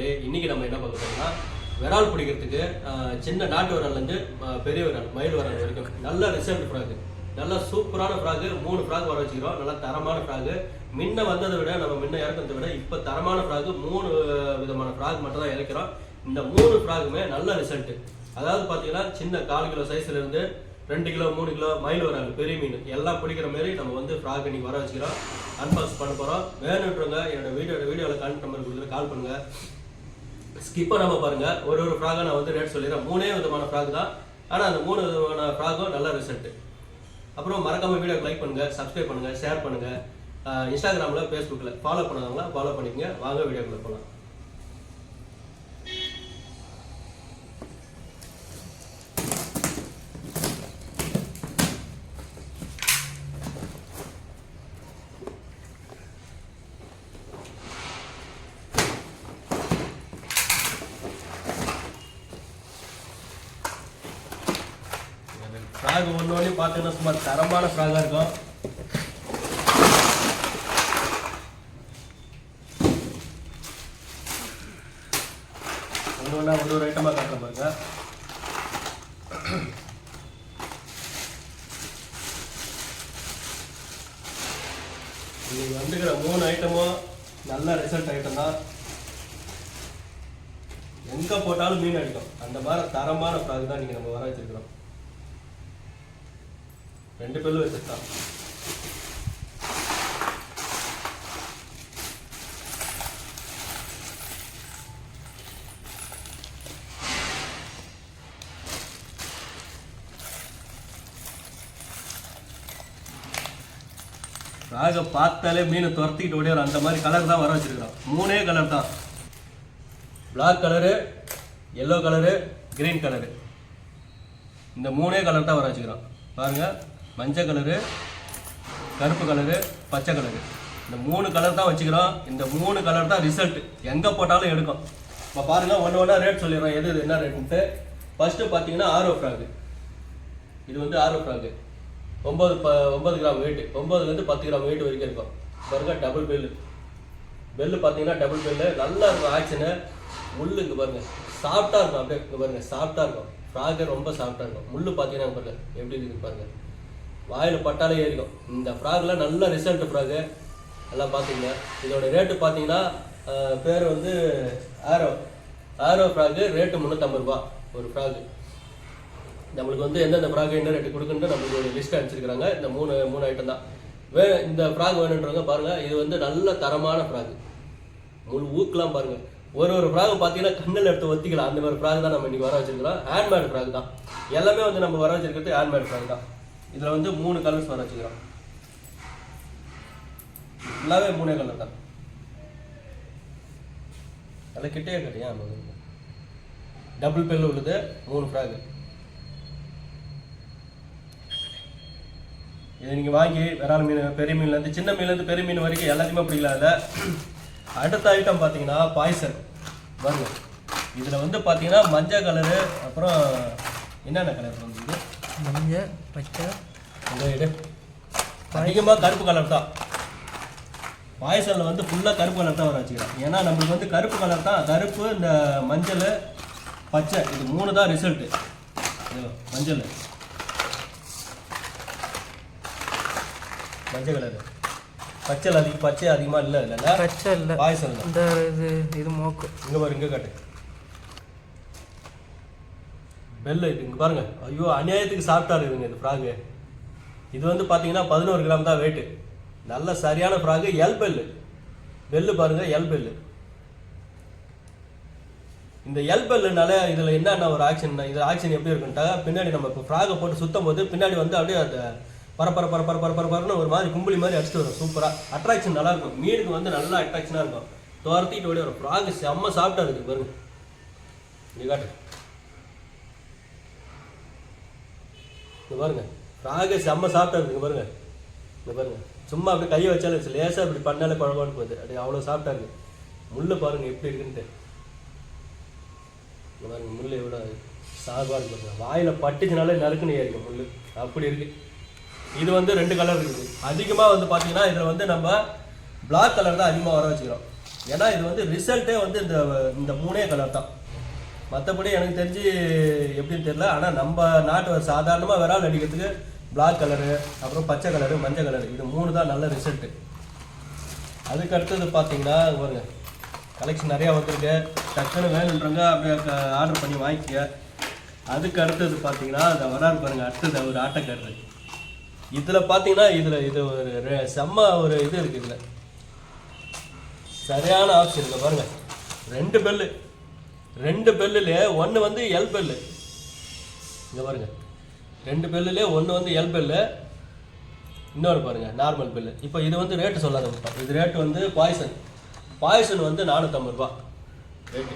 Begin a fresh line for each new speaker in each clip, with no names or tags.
நண்பர்களே இன்னைக்கு நம்ம என்ன பார்க்க போறோம்னா விரால் பிடிக்கிறதுக்கு சின்ன நாட்டு விரால்லேருந்து பெரிய விரால் மயில் விரால் வரைக்கும். நல்ல ரிசல்ட் ஃப்ராக் நல்ல சூப்பரான ஃப்ராக் மூணு ஃப்ராக் வர வச்சுக்கிறோம். நல்ல தரமான ஃப்ராக் முன்ன வந்ததை விட நம்ம முன்ன இறக்கிறத விட இப்போ தரமான ஃப்ராக் மூணு விதமான ஃப்ராக் மட்டும் தான் இறக்கிறோம். இந்த மூணு ஃப்ராகுமே நல்ல ரிசல்ட் அதாவது பார்த்தீங்கன்னா சின்ன கால் கிலோ சைஸ்ல இருந்து ரெண்டு கிலோ மூணு கிலோ மயில் வராங்க பெரிய மீன். எல்லாம் பிடிக்கிற மாதிரி நம்ம வந்து ஃப்ராக் இன்னைக்கு வர வச்சுக்கிறோம். அன்பாக்ஸ் பண்ண போகிறோம் வேணுன்றவங்க என்னோட வீடியோ வீடியோவில் கான்ட் நம்பர் கொடுத்துட்டு கால் பண்ணுங்கள் ஸ்கிப் நம்ம பாருங்கள் ஒரு ஒரு ஃப்ராகை நான் வந்து ரேட் சொல்லிடுறேன். மூணே விதமான ஃப்ராக் தான். ஆனால் அந்த மூணு விதமான ஃப்ராகும் நல்ல ரிசல்ட்டு அப்புறம் மறக்காமல் வீடியோ லைக் பண்ணுங்கள் சப்ஸ்கிரைப் பண்ணுங்கள் ஷேர் பண்ணுங்கள் இன்ஸ்டாகிராமில் ஃபேஸ்புக்கில் ஃபாலோ பண்ணாதவங்களா ஃபாலோ பண்ணிக்கங்க. வாங்க வீடியோக்குள்ளே போகலாம். ஃப்ராக் ஒன்று ஒன்று பார்த்தீங்கன்னா சும்மா தரமான ஃப்ராகாக இருக்கும். ஒன்று ஒன்றா ஒரு ஒரு ஐட்டமாக காட்டுற பாருங்க. இன்னைக்கு வந்துக்கிற மூணு ஐட்டமும் நல்ல ரிசல்ட் ஐட்டம் தான். எங்கே போட்டாலும் மீன் அடிக்கும். அந்த மாதிரி தரமான ஃப்ராக் தான் நீங்கள் நம்ம வர வச்சுருக்கிறோம். ரெண்டு பேரும் வச்சுருக்கான். ராக பார்த்தாலே மீனை துரத்திக்கிட்டு ஓடியார் அந்த மாதிரி கலர் தான் வர வச்சிருக்கிறோம் மூணே கலர் தான். Black colour yellow colour green colour இந்த மூணே கலர் தான் வர வச்சுக்கிறான் பாருங்கள் மஞ்சள் கலரு கருப்பு கலரு பச்சை கலரு. இந்த மூணு கலர் தான் வச்சுக்கிறோம். இந்த மூணு கலர் தான் ரிசல்ட் எங்கே போட்டாலும் எடுக்கும். இப்போ பாருங்க ஒன்று ஒன்றா ரேட் சொல்லிடுறோம். எது இது என்ன ரேட்டுன்ட்டு ஃபர்ஸ்ட்டு பார்த்தீங்கன்னா ஆரோ ஃப்ராகு. இது வந்து ஆரோ ஃப்ராகு. ஒம்பது ப ஒம்பது கிராம் வெயிட்டு ஒம்பதுலேருந்து பத்து கிராம் வெயிட் வரைக்கும் இருக்கும். பாருங்க டபுள் பெல்லு பெல்லு பார்த்தீங்கன்னா டபுள் பெல்லு நல்லா இருக்கும் ஆக்ஷனு முள்ளு இங்கே பாருங்கள் சாஃப்டாக இருக்கும் அப்படியே இங்கே பாருங்கள் சாஃப்டாக இருக்கும். ஃப்ராகு ரொம்ப சாஃப்டாக இருக்கும். முள் பார்த்தீங்கன்னா பாருங்கள் எப்படி இருக்கு பாருங்க. வாயில் பட்டாலே ஏறிக்கும் இந்த ஃப்ராக்ல நல்ல ரிசல்ட் ஃப்ராகு எல்லாம் பார்த்தீங்க இதோட ரேட்டு பார்த்தீங்கன்னா பேர் வந்து ஆரோ ஆரோ ஃப்ராகு ரேட்டு முந்நூற்றம்பது ரூபா ஒரு ஃப்ராகு நம்மளுக்கு வந்து எந்தெந்த ஃப்ராக் என்ன ரேட்டு கொடுக்குன்னு நம்மளுக்கு ஒரு லிஸ்ட் அனுப்பிச்சிருக்காங்க இந்த மூணு மூணு ஐட்டம் தான். வே இந்த ஃப்ராக் வேணுன்றவங்க பாருங்கள் இது வந்து நல்ல தரமான ஃப்ராக் முழு ஊக்கெலாம் பாருங்கள் ஒரு ஒரு ஃப்ராக் பார்த்தீங்கன்னா கண்ணில் எடுத்து ஒத்திக்கலாம். அந்த மாதிரி ஃப்ராக் தான் நம்ம இன்னைக்கு வர வச்சிருக்கிறோம். ஹேண்ட்மேட் ஃப்ராக் தான். எல்லாமே வந்து நம்ம வர வச்சிருக்கிறது ஹேண்ட்மேட் ஃப்ராக் தான். இதில் வந்து மூணு கலர்ஸ் வர வச்சுக்கிறோம். ஃபுல்லாகவே மூணே கலர் தான். அதில் கிட்டே கட்டியா டபுள் பெல் உள்ளது மூணு ஃப்ராக் இதை நீங்கள் வாங்கி விரால் மீன் பெரிய மீன்லேருந்து சின்ன மீன்லேருந்து பெரிய மீன் வரைக்கும் எல்லாத்தையுமே பிடிக்கலாம் அடுத்த ஐட்டம் பார்த்தீங்கன்னா பாய்சன் வருங்க இதில் வந்து பார்த்தீங்கன்னா மஞ்சள் கலரு அப்புறம் என்னென்ன கலர் வந்து
மஞ்சள் பச்சை
இந்த இது அதிகமாக கருப்பு கலர் தான். பாயசனில் வந்து ஃபுல்லாக கருப்பு கலர் தான் வர வச்சுக்கிறோம் ஏன்னா நம்மளுக்கு வந்து கருப்பு கலர் தான். கருப்பு இந்த மஞ்சள் பச்சை. இது மூணு தான் ரிசல்ட்டு மஞ்சள். மஞ்சள் கலர் பச்சை அதிக பச்சை அதிகமாக இல்லை இல்லைல்ல
பச்சை இல்லை.
பாயசனில்
இந்த இது இது மோக்கு.
இங்கே பாரு இங்கே காட்டு. பெல்லு இங்கே பாருங்க. ஐயோ அநியாயத்துக்கு சாப்பிட்டா இருக்குதுங்க இந்த ஃப்ராகு இது வந்து பார்த்தீங்கன்னா பதினோரு கிராம் தான் வெயிட்டு நல்ல சரியான ஃப்ராகு எல் பெல்லு பெல்லு பாருங்க எல் பெல்லு இந்த எல் பெல்லுனால இதில் என்னென்ன ஒரு ஆக்ஷன் இது ஆக்ஷன் எப்படி இருக்குன்ட்டா பின்னாடி நம்ம இப்போ ஃப்ராகை போட்டு சுத்தம் போது பின்னாடி வந்து அப்படியே அந்த பரப்பர பரப்பர பரப்பர பரன்னு ஒரு மாதிரி கும்பலி மாதிரி அடிச்சுட்டு வரும். சூப்பராக அட்ராக்ஷன் நல்லா இருக்கும். மீனுக்கு வந்து நல்லா அட்ராக்ஷனாக இருக்கும். துரத்திட்டு ஓடி வரும். ஃப்ராக் செம்ம சாப்பிட்டா இருக்குது பாருங்க. இங்க காட்டு. இங்கே பாருங்க. ராகேஷ் செம்ம சாப்பிட்டா இருக்கு பாருங்க. இங்கே பாருங்க. சும்மா அப்படி கையை வச்சாலும் லேசாக இப்படி பண்ணாலே குழம்பான்னு போகுது. அப்படி அவ்வளோ சாப்பிட்டா இருக்கு முள்ளு பாருங்க எப்படி இருக்குன்ட்டு. இந்த பாருங்க முள்ளு எவ்வளோ சாகுவா இருக்கு பாருங்க. வாயில் பட்டுச்சுனாலே நறுக்குன்னு ஏறிக்கும் முள்ளு. அப்படி இருக்கு. இது வந்து ரெண்டு கலர் இருக்குது. அதிகமாக வந்து பார்த்தீங்கன்னா இதில் வந்து நம்ம பிளாக் கலர் தான் அதிகமாக வர வச்சுக்கிறோம். ஏன்னா இது வந்து ரிசல்ட்டே வந்து இந்த இந்த மூணே கலர் தான். மற்றபடி எனக்கு தெரிஞ்சு எப்படின்னு தெரியல. ஆனால் நம்ம நாட்டு சாதாரணமாக விரால் அடிக்கிறதுக்கு பிளாக் கலரு அப்புறம் பச்சை கலரு மஞ்சள் கலரு இது மூணு தான் நல்ல ரிசல்ட்டு அதுக்கு அடுத்தது பார்த்தீங்கன்னா இங்க பாருங்க கலெக்ஷன் நிறையா வந்திருக்கு. டக்குன்னு வேணுன்றவங்க அப்படியே ஆர்டர் பண்ணி வாங்கிக்க அதுக்கு அடுத்தது பார்த்தீங்கன்னா அந்த வராது பாருங்கள் அடுத்தது ஒரு ஆட்டக்காரரு. இதில் பார்த்தீங்கன்னா இதில் இது ஒரு ரெ- செம்ம ஒரு இது இருக்குது இதில். சரியான ஆப்ஷன் இருக்குது பாருங்கள் ரெண்டு பெல்லு ரெண்டு பெல்லில் ஒன்று வந்து எல் பெல்லு. இங்கே பாருங்க. ரெண்டு பெல்லில் ஒன்று வந்து எல் பெல்லு. இன்னொரு பாருங்க நார்மல் பெல்லு. இப்போ இது வந்து ரேட்டு சொல்லாத இது ரேட்டு வந்து பாய்சன் பாய்சன் வந்து நானூற்றம்பது ரூபா. ரேட்டு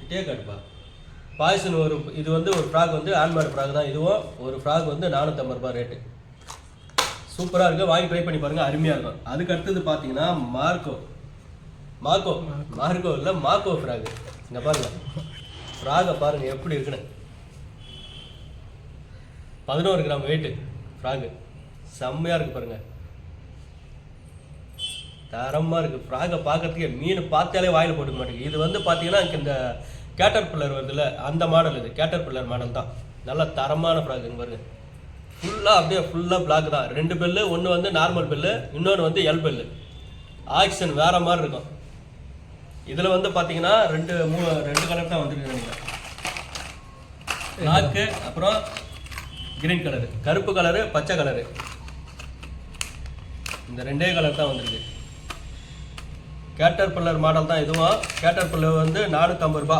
கிட்டே காட்டுப்பா. பாய்சன் ஒரு இது வந்து ஒரு ஃப்ராக் வந்து ஆன்மேட் ஃப்ராக் தான். இதுவும் ஒரு ஃப்ராக் வந்து நானூற்றம்பது ரூபா ரேட்டு சூப்பராக இருக்குது வாங்கி ட்ரை பண்ணி பாருங்கள் அருமையாக இருக்கும். அதுக்கு அடுத்தது பார்த்தீங்கன்னா மார்க்கோ மார்க்கோ மார்க்கோ இல்லை மார்க்கோ ஃப்ராக் இங்கே பாருங்கள் ஃப்ராகை பாருங்கள் எப்படி இருக்குன்னு. பதினோரு கிராம் வெயிட்டு ஃப்ராகு செம்மையாக இருக்கு பாருங்க. தரமாக இருக்குது ஃப்ராகை பார்க்கறதுக்கே மீன் பார்த்தாலே வாயில் போட்டுக்க மாட்டேங்குது. இது வந்து பார்த்தீங்கன்னா இந்த கேட்டர் பில்லர் வருதுல்ல அந்த மாடல் இது. கேட்டர் பில்லர் மாடல் தான். நல்ல தரமான ஃப்ராகுங்க பாருங்க. ஃபுல்லாக அப்படியே ஃபுல்லாக பிளாக் தான். ரெண்டு பெல்லு ஒன்று வந்து நார்மல் பெல்லு இன்னொன்று வந்து எல் பெல்லு ஆக்ஷன் வேற மாதிரி இருக்கும். இதில் வந்து பார்த்தீங்கன்னா ரெண்டு மூணு ரெண்டு கலர் தான் வந்துருக்கு பிளாக்கு அப்புறம் கிரீன் கலரு கருப்பு கலரு பச்சை கலரு இந்த ரெண்டே கலர் தான் வந்துருக்கு. கேட்டர் பில்லர் மாடல் தான் இதுவும். கேட்டர் பில்லர் வந்து நானூற்றம்பது ரூபா.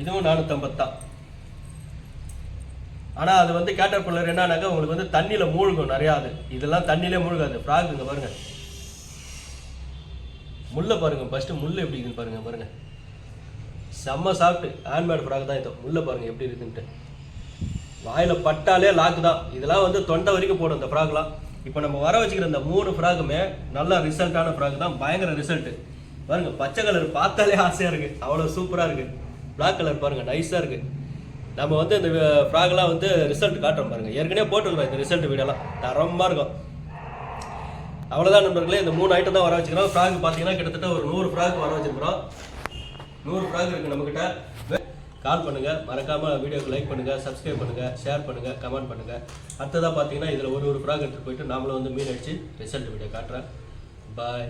இதுவும் நானூற்றம்பது தான். ஆனால் அது வந்து கேட்டர் பில்லர் என்னன்னாக்கா உங்களுக்கு வந்து தண்ணியில் மூழ்கும் நிறையா அது. இதெல்லாம் தண்ணியிலே மூழ்காது. ஃப்ராக் இங்கே பாருங்கள் முள்ளை பாருங்க. ஃபஸ்ட்டு முள் எப்படி இருக்குன்னு பாருங்கள் பாருங்கள் செம்ம சாப்பிட்டு ஹேண்ட்மேட் ஃப்ராக் தான் இது. உள்ளே பாருங்க எப்படி இருக்குன்ட்டு. வாயில் பட்டாலே லாக்கு தான். இதெல்லாம் வந்து தொண்டை வரைக்கும் போடும் இந்த ஃப்ராக்லாம் இப்போ நம்ம வர வச்சுக்கிற இந்த மூணு ஃப்ராக்குமே நல்ல ரிசல்ட்டான ஃப்ராக் தான். பயங்கர ரிசல்ட்டு பாருங்க பச்சை கலர் பார்த்தாலே ஆசையாக இருக்கு. அவ்வளோ சூப்பராக இருக்கு. பிளாக் கலர் பாருங்க நைஸாக இருக்கு. நம்ம வந்து இந்த ஃப்ராக்லாம் வந்து ரிசல்ட் காட்டுறோம் பாருங்க. ஏற்கனவே போட்டுருக்கோம் இந்த ரிசல்ட் வீடியோலாம் தரமாக இருக்கும். அவ்வளோதான் நண்பர்களே இந்த மூணு ஐட்டம் தான் வர வச்சுக்கிறோம். ஃப்ராக் பார்த்தீங்கன்னா கிட்டத்தட்ட ஒரு நூறு ஃப்ராக் வர வச்சுருக்கிறோம். நூறு ஃப்ராக் இருக்குது நம்மக்கிட்ட கால் பண்ணுங்கள் மறக்காமல் வீடியோக்கு லைக் பண்ணுங்கள் சப்ஸ்கிரைப் பண்ணுங்கள் ஷேர் பண்ணுங்கள் கமெண்ட் பண்ணுங்கள் அடுத்ததாக பார்த்தீங்கன்னா இதில் ஒரு ஒரு ஃப்ராக் எடுத்துகிட்டு போயிட்டு நாமளும் வந்து மீன் அடித்து ரிசல்ட் வீடியோ காட்டுறேன். பாய்